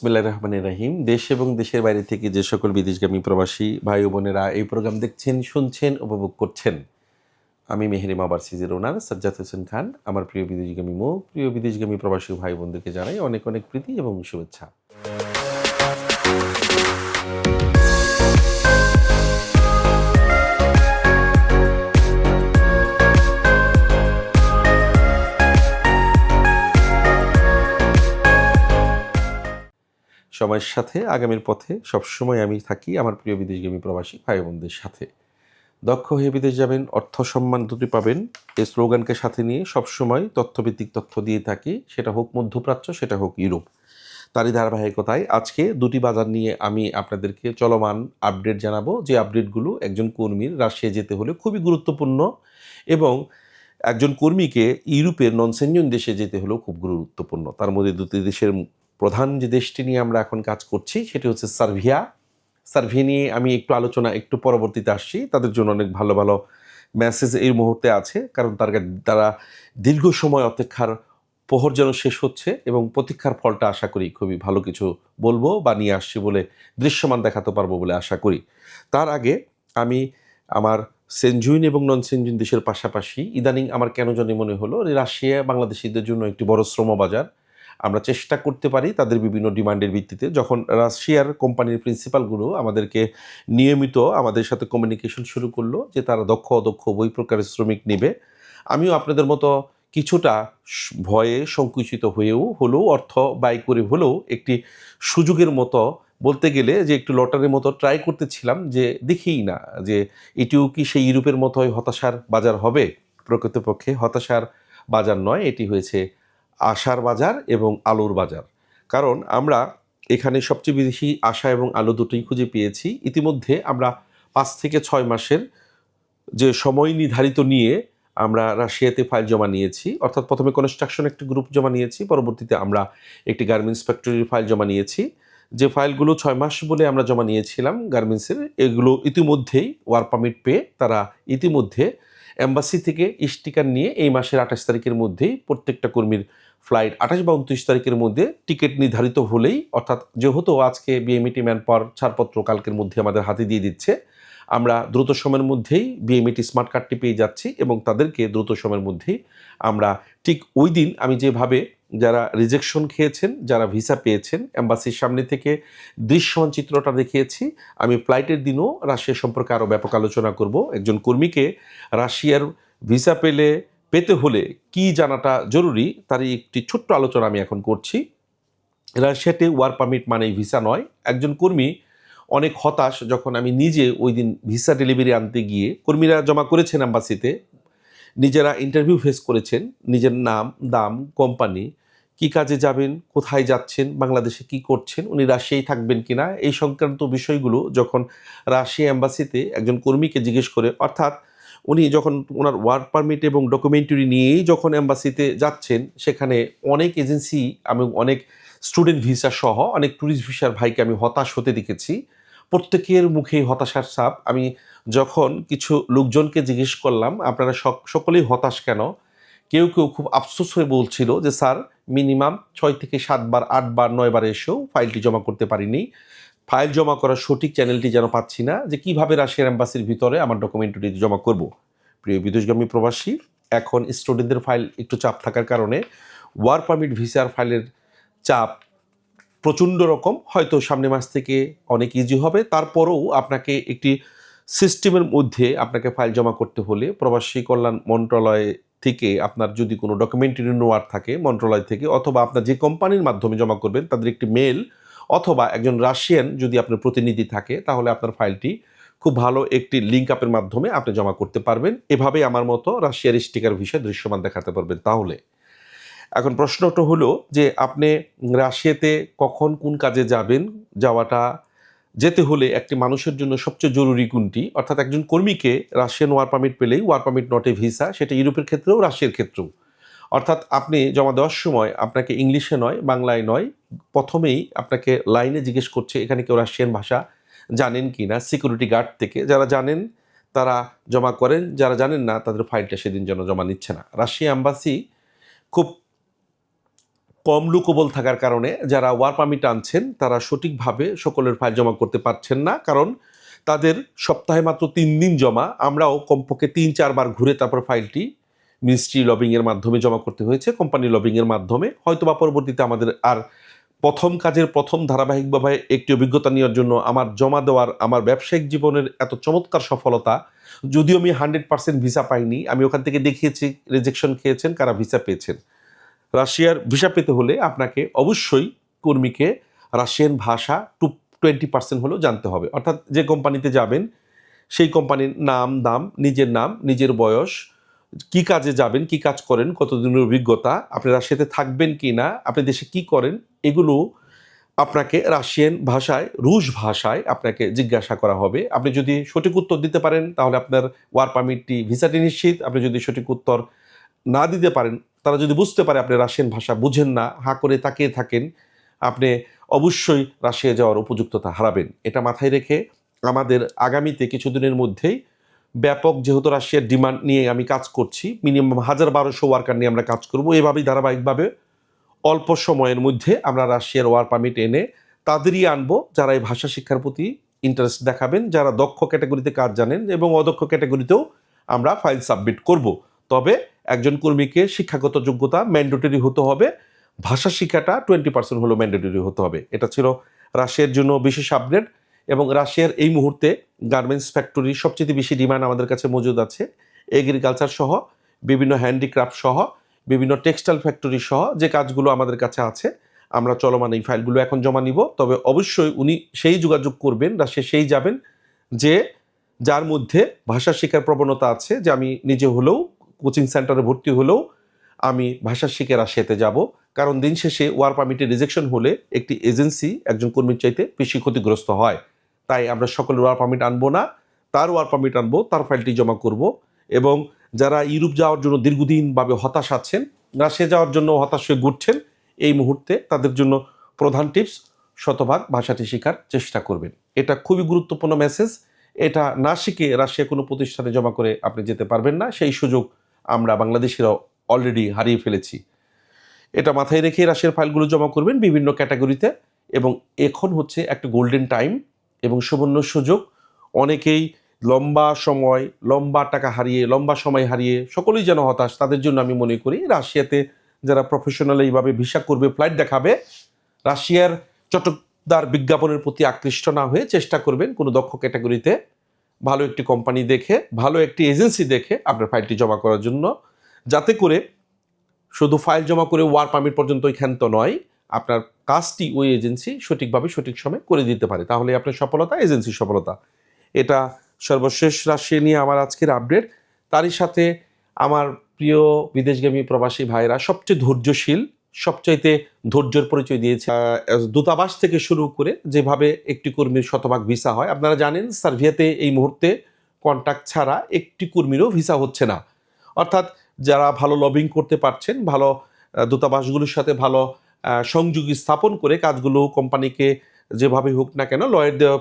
বিসমিল্লা রহমান রাহিম। দেশ এবং দেশের বাইরে থেকে যে সকল বিদেশগামী প্রবাসী, ভাই বোনেরা এই প্রোগ্রাম দেখছেন, শুনছেন, উপভোগ করছেন। আমি মেহেরিমা বার্সিজের ওনার সাজ্জাদ হোসেন খান, আমার প্রিয় বিদেশগামী মো প্রিয় বিদেশগামী প্রবাসী ভাই বোনদেরকে জানাই অনেক অনেক প্রীতি এবং শুভেচ্ছা। সময়ের সাথে আগামীর পথে সবসময় আমি থাকি আমার প্রিয় বিদেশগামী প্রবাসী ভাই বোনদের সাথে। দক্ষ হয়ে বিদেশ যাবেন, অর্থ সম্মান দুটি পাবেন। এই স্লোগানকে সাথে নিয়ে সবসময় তথ্যভিত্তিক তথ্য দিয়ে থাকি, সেটা হোক মধ্যপ্রাচ্য, সেটা হোক ইউরোপ। তারই ধারাবাহিকতায় আজকে দুটি বাজার নিয়ে আমি আপনাদেরকে চলমান আপডেট জানাব। যে আপডেটগুলো একজন কর্মীর রাশিয়া যেতে হলে খুবই গুরুত্বপূর্ণ এবং একজন কর্মীকে ইউরোপের নন সেঞ্জন দেশে যেতে হলেও খুব গুরুত্বপূর্ণ। তার মধ্যে দুটি দেশের প্রধান যে দেশটি নিয়ে আমরা এখন কাজ করছি, সেটি হচ্ছে সার্ভিয়া সার্ভিয়া নিয়ে আমি একটু আলোচনা, একটু পরবর্তীতে আসছি। তাদের জন্য অনেক ভালো ভালো মেসেজ এই মুহূর্তে আছে। কারণ তার তারা দীর্ঘ সময় অপেক্ষার প্রহর যেন শেষ হচ্ছে এবং প্রতীক্ষার ফলটা আশা করি খুবই ভালো কিছু বলব বা নিয়ে আসছি বলে দৃশ্যমান দেখাতে পারব বলে আশা করি। তার আগে আমি আমার সেনজুইন এবং নন সেনজুইন দেশের পাশাপাশি ইদানিং আমার কেন জানি মনে হলো রাশিয়া বাংলাদেশিদের জন্য একটি বড় শ্রমবাজার। আমরা চেষ্টা করতে পারি তাদের বিভিন্ন ডিমান্ডের ভিত্তিতে। যখন রাশিয়ার কোম্পানির প্রিন্সিপালগুলো আমাদেরকে নিয়মিত আমাদের সাথে কমিউনিকেশন শুরু করল যে তারা দক্ষ অদক্ষ বই প্রকারের শ্রমিক নেবে, আমিও আপনাদের মতো কিছুটা ভয়ে সংকুচিত হয়েও হলেও, অর্থ ব্যয় করে হলেও একটি সুযোগের মতো বলতে গেলে যে একটু লটারির মতো ট্রাই করতেছিলাম যে দেখেই না যে এটিও কি সেই ইউরোপের মতোই হতাশার বাজার হবে? প্রকৃতপক্ষে হতাশার বাজার নয়, এটি হয়েছে আশার বাজার এবং আলুর বাজার। কারণ আমরা এখানে সবচেয়ে বেশি আশা এবং আলু দুটোই খুঁজে পেয়েছি। ইতিমধ্যে আমরা পাঁচ থেকে ছয় মাসের যে সময় নির্ধারিত নিয়ে আমরা রাশিয়াতে ফাইল জমা নিয়েছি, অর্থাৎ প্রথমে কনস্ট্রাকশন একটি গ্রুপ জমা নিয়েছি, পরবর্তীতে আমরা একটি গার্মেন্টস ফ্যাক্টরির ফাইল জমা নিয়েছি। যে ফাইলগুলো ছয় মাস বলে আমরা জমা নিয়েছিলাম গার্মেন্টসের এগুলো ইতিমধ্যেই ওয়ার পারমিট পেয়ে তারা ইতিমধ্যে এম্বাসি থেকে স্টিকার নিয়ে এই মাসের আঠাশ তারিখের মধ্যেই প্রত্যেকটা কর্মীর ফ্লাইট আঠাশ বা উনত্রিশ তারিখের মধ্যে টিকিট নির্ধারিত হলেই, অর্থাৎ যেহেতু আজকে বিএমইটি ম্যান পাওয়ার ছাড়পত্র কালকের মধ্যে আমাদের হাতে দিয়ে দিচ্ছে, আমরা দ্রুত সময়ের মধ্যেই বিএমইটি স্মার্ট কার্ডটি পেয়ে যাচ্ছি এবং তাদেরকে দ্রুত সময়ের মধ্যেই আমরা ঠিক ওই দিন আমি যেভাবে যারা রিজেকশন খেয়েছেন, যারা ভিসা পেয়েছেন অ্যাম্বাসির সামনে থেকে দৃশ্যমান চিত্রটা দেখিয়েছি, আমি ফ্লাইটের দিনও রাশিয়া সম্পর্কে আরও ব্যাপক আলোচনা করব। একজন কর্মীকে রাশিয়ার ভিসা পেলে পেতে হলে কি জানাটা জরুরি, তারই একটি ছোট্ট আলোচনা আমি এখন করছি। রাশিয়াতে ওয়ার পারমিট মানেই ভিসা নয়। একজন কর্মী অনেক হতাশ যখন আমি নিজে ওই দিন ভিসা ডেলিভারি আনতে গিয়ে কর্মীরা জমা করেছেন অ্যাম্বাসিতে নিজেরা ইন্টারভিউ ফেস করেছেন, নিজের নাম, দাম, কোম্পানি, কি কাজে যাবেন, কোথায় যাচ্ছেন, বাংলাদেশে কি করছেন, উনি রাশিয়ায় থাকবেন কিনা, এই সংক্রান্ত বিষয়গুলো যখন রাশিয়া অ্যাম্বাসিতে একজন কর্মীকে জিজ্ঞেস করে, অর্থাৎ উনি যখন ওনার ওয়ার্ক পারমিট এবং ডকুমেন্টারি নিয়েই যখন অ্যাম্বাসিতে যাচ্ছেন, সেখানে অনেক এজেন্সি এবং অনেক স্টুডেন্ট ভিসা সহ অনেক ট্যুরিস্ট ভিসার ভাইকে আমি হতাশ হতে দেখেছি। প্রত্যেকের মুখে হতাশার ছাপ। আমি যখন কিছু লোকজনকে জিজ্ঞেস করলাম, আপনারা সক- সকলেই হতাশ কেন? কেউ কেউ খুব আফসোস হয়ে বলছিল যে, স্যার মিনিমাম ছয় থেকে সাতবার, আটবার, নয়বার এসেও ফাইলটি জমা করতে পারিনি। ফাইল জমা করার সঠিক চ্যানেলটি যেন পাচ্ছি না, যে কীভাবে রাশিয়ার অ্যাম্বাসির ভিতরে আমার ডকুমেন্টটি জমা করব। প্রিয় বিদেশগামী প্রবাসী, এখন স্টুডেন্টদের ফাইল একটু চাপ থাকার কারণে ওয়ার পারমিট, ভিসার ফাইলের চাপ প্রচণ্ড রকম, হয়তো সামনে মাস থেকে অনেক ইজি হবে। তারপরেও আপনাকে একটি সিস্টেমের মধ্যে আপনাকে ফাইল জমা করতে হলে প্রবাসী কল্যাণ মন্ত্রণালয় থেকে আপনার যদি কোনো ডকুমেন্টারি নোয়ার থাকে মন্ত্রণালয় থেকে, অথবা আপনার যে কোম্পানির মাধ্যমে জমা করবেন, তাদের একটি মেল অথবা একজন রাশিয়ান যদি আপনার প্রতিনিধি থাকে, তাহলে আপনার ফাইলটি খুব ভালো একটি লিঙ্ক আপের মাধ্যমে আপনি জমা করতে পারবেন। এভাবে আমার মতো রাশিয়ার স্টিকার ভিসা দৃশ্যমান দেখাতে পারবেন তাহলে। এখন প্রশ্নটা হলো যে, আপনি রাশিয়াতে কখন কোন কাজে যাবেন? যাওয়াটা যেতে হলে একটি মানুষের জন্য সবচেয়ে জরুরি কোনটি? অর্থাৎ একজন কর্মীকে রাশিয়ান ওয়ার পারমিট পেলেই ওয়ার পারমিট নটে ভিসা সেটা ইউরোপের ক্ষেত্রেও রাশিয়ার ক্ষেত্রেও। অর্থাৎ আপনি জমা দেওয়ার সময় আপনাকে ইংলিশে নয়, বাংলায় নয় প্রথমেই আপনাকে লাইনে জিজ্ঞেস করছে, এখানে কেউ রাশিয়ান ভাষা জানেন কি না? সিকিউরিটি গার্ড থেকে যারা জানেন, তারা জমা করেন, যারা জানেন না, তাদের ফাইলটা সেদিন যেন জমা নিচ্ছে না। রাশিয়া অ্যাম্বাসি খুব কম লুকোবল থাকার কারণে যারা ওয়ার পারমিট আনছেন, তারা সঠিকভাবে সকলের ফাইল জমা করতে পারছেন না। কারণ তাদের সপ্তাহে মাত্র তিন দিন জমা। আমরাও কমপক্ষে তিন চারবার ঘুরে তারপর ফাইলটি মিনিস্ট্রি লবিংয়ের মাধ্যমে জমা করতে হয়েছে কোম্পানি লবিংয়ের মাধ্যমে। হয়তো বা পরবর্তীতে আমাদের আর প্রথম কাজের প্রথম ধারাবাহিকভাবে একটি অভিজ্ঞতা নেওয়ার জন্য আমার জমা দেওয়ার আমার ব্যবসায়িক জীবনের এত চমৎকার সফলতা, যদিও আমি হান্ড্রেড পার্সেন্ট ভিসা পাইনি, আমি ওখান থেকে দেখিয়েছি রিজেকশন খেয়েছেন, কারা ভিসা পেয়েছেন। রাশিয়ার ভিসা পেতে হলে আপনাকে অবশ্যই কর্মীকে রাশিয়ান ভাষা টু টোয়েন্টি পার্সেন্ট হলেও জানতে হবে। অর্থাৎ যে কোম্পানিতে যাবেন, সেই কোম্পানির নাম, দাম, নিজের নাম, নিজের বয়স কি কাজে যাবেন, কি কাজ করেন, কতদিনের অভিজ্ঞতা আপনি রাশিয়াতে থাকবেন কি না, আপনি দেশে কি করেন, এগুলো আপনাকে রাশিয়ান ভাষায়, রুশ ভাষায় আপনাকে জিজ্ঞাসা করা হবে। আপনি যদি সঠিক উত্তর দিতে পারেন, তাহলে আপনার ওয়ার পারমিটটি, ভিসাটি নিশ্চিত। আপনি যদি সঠিক উত্তর না দিতে পারেন, তারা যদি বুঝতে পারে আপনি রাশিয়ান ভাষা বুঝেন না, হা করে তাকিয়ে থাকেন, আপনি অবশ্যই রাশিয়া যাওয়ার উপযুক্ততা হারাবেন। এটা মাথায় রেখে আমাদের আগামীতে কিছুদিনের মধ্যেই ব্যাপক যেহেতু রাশিয়ার ডিমান্ড নিয়ে আমি কাজ করছি মিনিমাম হাজার বারোশো ওয়ার্কার নিয়ে আমরা কাজ করব। এভাবেই ধারাবাহিকভাবে অল্প সময়ের মধ্যে আমরা রাশিয়ার ওয়ার পারমিট এনে তাদেরই আনব, যারা এই ভাষা শিক্ষার প্রতি ইন্টারেস্ট দেখাবেন, যারা দক্ষ ক্যাটাগরিতে কাজ জানেন এবং অদক্ষ ক্যাটাগরিতেও আমরা ফাইল সাবমিট করব। তবে একজন কর্মীকে শিক্ষাগত যোগ্যতা ম্যান্ডেটরি হতে হবে, ভাষা শিক্ষাটা টোয়েন্টি পার্সেন্ট হলেও ম্যান্ডেটরি হতে হবে। এটা ছিল রাশিয়ার জন্য বিশেষ আপডেট এবং রাশিয়ার এই মুহূর্তে গার্মেন্টস ফ্যাক্টরি সবচেয়ে বেশি ডিমান্ড আমাদের কাছে মজুদ আছে। এগ্রিকালচার সহ, বিভিন্ন হ্যান্ডিক্রাফট সহ, বিভিন্ন টেক্সটাইল ফ্যাক্টরি সহ যে কাজগুলো আমাদের কাছে আছে, আমরা চলমান এই ফাইলগুলো এখন জমা নিব। তবে অবশ্যই উনি সেই যোগাযোগ করবেন বা সে সেই যাবেন যে যার মধ্যে ভাষা শেখার প্রবণতা আছে যে আমি নিজে হলেও কোচিং সেন্টারে ভর্তি হলেও আমি ভাষা শিখে রাশিয়াতে যাব। কারণ দিন শেষে ওয়ার পারমিটে রিজেকশন হলে একটি এজেন্সি একজন কর্মীর চাইতে বেশি ক্ষতিগ্রস্ত হয়। তাই আমরা সকলের ওয়ার পারমিট আনব না। তার ওয়ার পারমিট আনব, তার ফাইলটি জমা করব এবং যারা ইউরোপ যাওয়ার জন্য দীর্ঘদিনভাবে হতাশ আছেন রাশিয়া যাওয়ার জন্য হতাশ হয়ে ঘুরছেন, এই মুহূর্তে তাদের জন্য প্রধান টিপস শতভাগ ভাষাটি শেখার চেষ্টা করবেন। এটা খুবই গুরুত্বপূর্ণ মেসেজ এটা না শিখে রাশিয়া কোনো প্রতিষ্ঠানে জমা করে আপনি যেতে পারবেন না। সেই সুযোগ আমরা বাংলাদেশিরা অলরেডি হারিয়ে ফেলেছি। এটা মাথায় রেখে রাশিয়ার ফাইলগুলো জমা করবেন বিভিন্ন ক্যাটাগরিতে এবং এখন হচ্ছে একটা গোল্ডেন টাইম এবং সুবর্ণ সুযোগ। অনেকেই লম্বা সময়, লম্বা টাকা হারিয়ে, লম্বা সময় হারিয়ে সকলেই যেন হতাশ, তাদের জন্য আমি মনে করি রাশিয়াতে যারা প্রফেশনাল এইভাবে ভিসা করবে ফ্লাইট দেখাবে, রাশিয়ার চটকদার বিজ্ঞাপনের প্রতি আকৃষ্ট না হয়ে চেষ্টা করবেন কোনো দক্ষ ক্যাটাগরিতে। ভালো একটি কোম্পানি দেখে, ভালো একটি এজেন্সি দেখে আপনার ফাইলটি জমা করার জন্য। যাতে করে শুধু ফাইল জমা করে ওয়ার পারমিট পর্যন্তই ক্ষান্ত নয়, আপনার কাজটি ওই এজেন্সি সঠিকভাবে সঠিক সময় করে দিতে পারে। তাহলে আপনার সফলতা, এজেন্সির সফলতা। এটা সর্বশেষ রাশি নিয়ে আমার আজকের আপডেট তারই সাথে আমার প্রিয় বিদেশগামী প্রবাসী ভাইরা সবচেয়ে ধৈর্যশীল, সবচাইতে ধৈর্যের পরিচয় দিয়েছে দূতাবাস থেকে শুরু করে যেভাবে একটি কর্মীর শতভাগ ভিসা হয়। আপনারা জানেন, সার্ভিয়াতে এই মুহূর্তে কন্ট্যাক্ট ছাড়া একটি কর্মীরও ভিসা হচ্ছে না। অর্থাৎ যারা ভালো লবিং করতে পারছেন, ভালো দূতাবাসগুলোর সাথে ভালো সংযোগ স্থাপন করে কাজগুলো কোম্পানিকে যেভাবে হোক না কেন লয়ের দেওয়া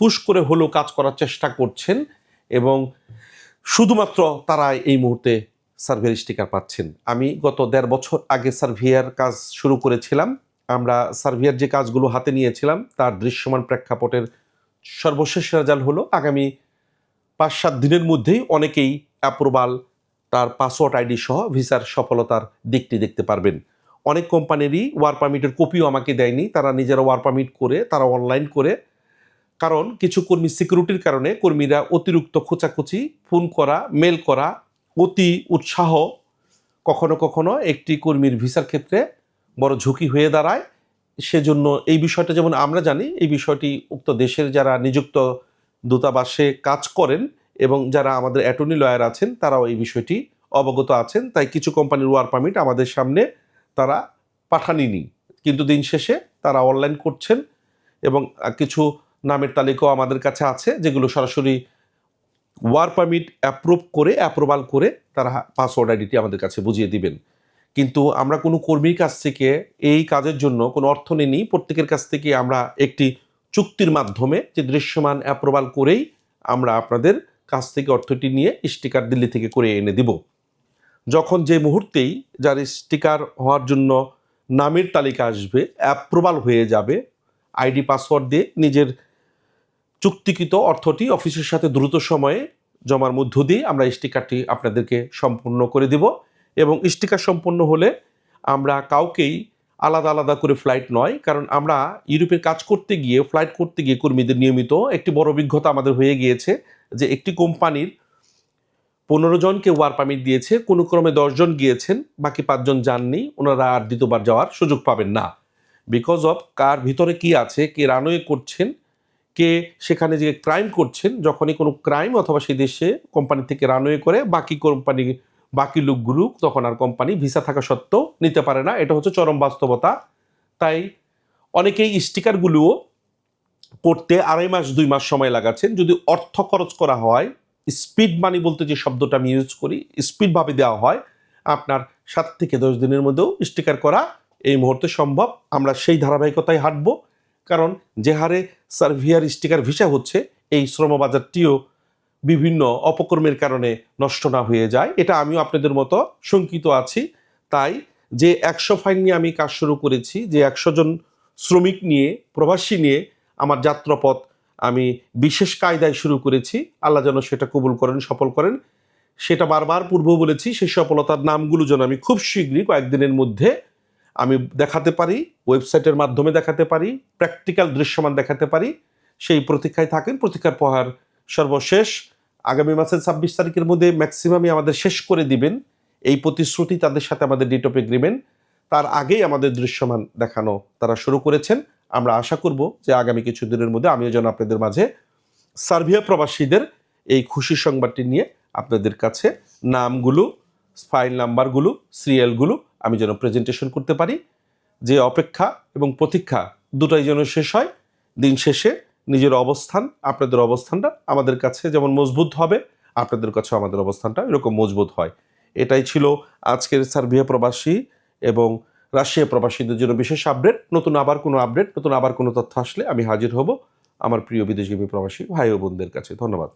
পুশ করে হলেও কাজ করার চেষ্টা করছেন এবং শুধুমাত্র তারা এই মুহূর্তে সার্ভের স্টিকার পাচ্ছেন। আমি গত দেড় বছর আগে সার্ভিয়ার কাজ শুরু করেছিলাম। আমরা সার্ভিয়ার যে কাজগুলো হাতে নিয়েছিলাম, তার দৃশ্যমান প্রেক্ষাপটের সর্বশেষ রেজাল্ট হলো আগামী পাঁচ সাত দিনের মধ্যেই অনেকেই অ্যাপ্রুভাল তার পাসওয়ার্ড আইডি সহ ভিসার সফলতার দিকটি দেখতে পারবেন। অনেক কোম্পানিরই ওয়ার পারমিটের কপিও আমাকে দেয়নি। তারা নিজেরা ওয়ার পারমিট করে, তারা অনলাইন করে। কারণ কিছু কর্মী সিকিউরিটির কারণে কর্মীরা অতিরিক্ত খোঁচাখুচি ফোন করা মেল করা অতি উৎসাহ কখনো কখনো একটি কর্মীর ভিসার ক্ষেত্রে বড় ঝুঁকি হয়ে দাঁড়ায়। সেজন্য এই বিষয়টা যেমন আমরা জানি, এই বিষয়টি উক্ত দেশের যারা নিযুক্ত দূতাবাসে কাজ করেন এবং যারা আমাদের অ্যাটর্নি লয়ার আছেন, তারাও এই বিষয়টি অবগত আছেন। তাই কিছু কোম্পানির ওয়ার পারমিট আমাদের সামনে তারা পাঠানিনি। কিন্তু দিন শেষে তারা অনলাইন করছেন এবং কিছু নামের তালিকাও আমাদের কাছে আছে, যেগুলো সরাসরি ওয়ার পারমিট অ্যাপ্রুভ করে অ্যাপ্রুভাল করে তারা পাসওয়ার্ড আইডিটি আমাদের কাছে বুঝিয়ে দিবেন। কিন্তু আমরা কোনো কর্মীর কাছ থেকে এই কাজের জন্য কোনো অর্থ নিইনি। প্রত্যেকের কাছ থেকে আমরা একটি চুক্তির মাধ্যমে যে দৃশ্যমান অ্যাপ্রুভাল করেই আমরা আপনাদের কাছ থেকে অর্থটি নিয়ে স্টিকার দিল্লি থেকে করে এনে দিব। যখন যে মুহূর্তেই যার স্টিকার হওয়ার জন্য নামের তালিকা আসবে অ্যাপ্রুভাল হয়ে যাবে আইডি পাসওয়ার্ড দিয়ে নিজের চুক্তিকৃত অর্থটি অফিসের সাথে দ্রুত সময়ে জমার মধ্য দিয়ে আমরা স্টিকারটি আপনাদেরকে সম্পূর্ণ করে দিব এবং স্টিকার সম্পূর্ণ হলে আমরা কাউকেই আলাদা আলাদা করে ফ্লাইট নয়, কারণ আমরা ইউরোপের কাজ করতে গিয়ে ফ্লাইট করতে গিয়ে কর্মীদের নিয়মিত একটি বড় অভিজ্ঞতা আমাদের হয়ে গিয়েছে যে একটি কোম্পানির পনেরো জনকে ওয়ার পারমিট দিয়েছে, কোনো ক্রমে দশজন গিয়েছেন, বাকি পাঁচজন যাননি, ওনারা আর দ্বিতীয়বার যাওয়ার সুযোগ পাবেন না। বিকজ অফ কার ভিতরে কি আছে, কে রানওয়ে করছেন, কে সেখানে যে ক্রাইম করছেন, যখনই কোনো ক্রাইম অথবা সেই দেশে কোম্পানি থেকে রানওয়ে করে, বাকি কোম্পানি বাকি লোকগুলো, তখন আর কোম্পানি ভিসা থাকা সত্ত্বেও নিতে পারে না। এটা হচ্ছে চরম বাস্তবতা। তাই অনেকেই স্টিকারগুলোও করতে আড়াই মাস, দুই মাস সময় লাগাচ্ছেন। যদি অর্থ খরচ করা হয় স্পিড মানি বলতে যে শব্দটা আমি ইউজ করি স্পিডভাবে দেওয়া হয়, আপনার সাত থেকে দশ দিনের মধ্যেও স্টিকার করা, এই মুহূর্তে সম্ভব। আমরা সেই ধারাবাহিকতায় হাঁটবো, কারণ যে হারে সার্ভিয়ার স্টিকার ভিসা হচ্ছে, এই শ্রমবাজারটিও বিভিন্ন অপকর্মের কারণে নষ্ট না হয়ে যায়। এটা আমিও আপনাদের মতো শঙ্কিত আছি। তাই যে একশো ফাইন নিয়ে আমি কাজ শুরু করেছি, যে একশো জন শ্রমিক নিয়ে, প্রবাসী নিয়ে আমার যাত্রাপথ আমি বিশেষ কায়দায় শুরু করেছি। আল্লাহ যেন সেটা কবুল করেন, সফল করেন। সেটা বারবার পূর্ব বলেছি, সেই সফলতার নামগুলো যেন আমি খুব শীঘ্রই কয়েকদিনের মধ্যে আমি দেখাতে পারি, ওয়েবসাইটের মাধ্যমে দেখাতে পারি, প্র্যাকটিক্যাল দৃশ্যমান দেখাতে পারি। সেই প্রতীক্ষায় থাকেন, প্রতীক্ষার প্রহার সর্বশেষ। আগামী মাসের ছাব্বিশ তারিখের মধ্যে ম্যাক্সিমামই আমাদের শেষ করে দিবেন। এই প্রতিশ্রুতি তাদের সাথে আমাদের ডেট অফ এগ্রিমেন্ট তার আগেই আমাদের দৃশ্যমান দেখানো তারা শুরু করেছেন। আমরা আশা করব যে আগামী কিছু দিনের মধ্যে আমিও যেন আপনাদের মাঝে সার্বিয়া প্রবাসীদের এই খুশি সংবাদটি নিয়ে আপনাদের কাছে নামগুলো ফাইল নাম্বারগুলো সিরিয়ালগুলো আমি যেন প্রেজেন্টেশন করতে পারি। যে অপেক্ষা এবং প্রতীক্ষা দুটাই যেন শেষ হয়, দিন শেষে নিজের অবস্থান, আপনাদের অবস্থানটা আমাদের কাছে যেমন মজবুত হবে, আপনাদের কাছে আমাদের অবস্থানটা এরকম মজবুত হয়। এটাই ছিল আজকের সার্বিয়া প্রবাসী এবং রাশিয়া প্রবাসীদের জন্য বিশেষ আপডেট নতুন আবার কোনো আপডেট নতুন আবার কোনো তথ্য আসলে আমি হাজির হব আমার প্রিয় বিদেশগামী প্রবাসী ভাই ও বোনদের কাছে। ধন্যবাদ।